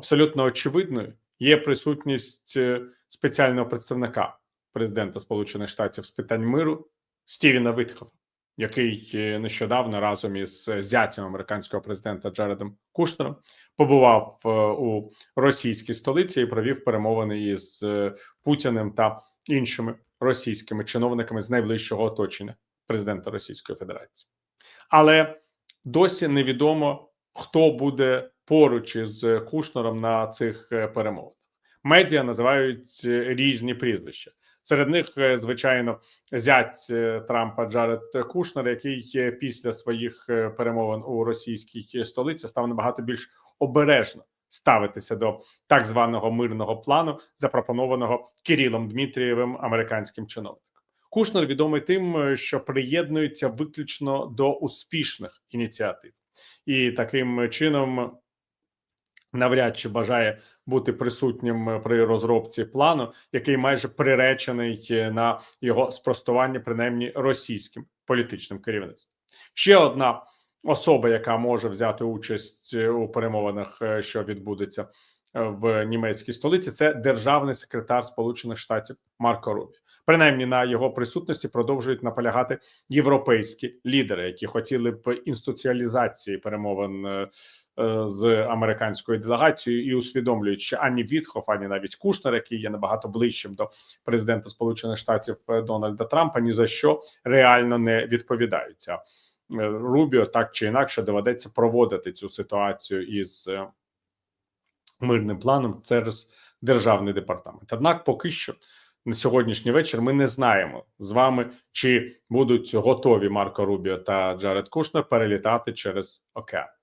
абсолютно очевидною є присутність е, спеціального представника президента Сполучених Штатів з питань миру Стівена Витхова, який е, нещодавно разом із зятям американського президента Джаредом Кушнером побував е, у російській столиці і провів перемовини із е, Путіним та іншими російськими чиновниками з найближчого оточення президента Російської Федерації. Але досі невідомо, хто буде поруч із Кушнером на цих е, перемовинах. Медіа називають е, різні прізвища. Серед них, е, звичайно, зять Трампа Джаред Кушнер, який після своїх перемовин у російській столиці став набагато більш обережно ставитися до так званого мирного плану, запропонованого Кирилом Дмитрієвим американським чиновником. Кушнер відомий тим, що приєднується виключно до успішних ініціатив, і таким чином навряд чи бажає бути присутнім е, при розробці плану, який майже приречений е, на його спростування, принаймні російським політичним керівництвом. Ще одна особа, яка може взяти участь е, у перемовинах, що відбудеться в німецькій столиці, це державний секретар Сполучених Штатів Марко Рубі. Принаймні на його присутності продовжують наполягати європейські лідери, які хотіли б інституціалізації перемовин е, е, з американською делегацією і усвідомлюють, що ані Вітхоф, ані навіть Кушнер, який є набагато ближчим до президента Сполучених Штатів е, Дональда Трампа, ні за що реально не відповідаються. Рубіо так чи інакше доведеться проводити цю ситуацію із мирним планом через державний департамент. Однак, поки що на сьогоднішній вечір ми не знаємо з вами, чи будуть готові Марко Рубіо та Джаред Кушнер перелітати через океан.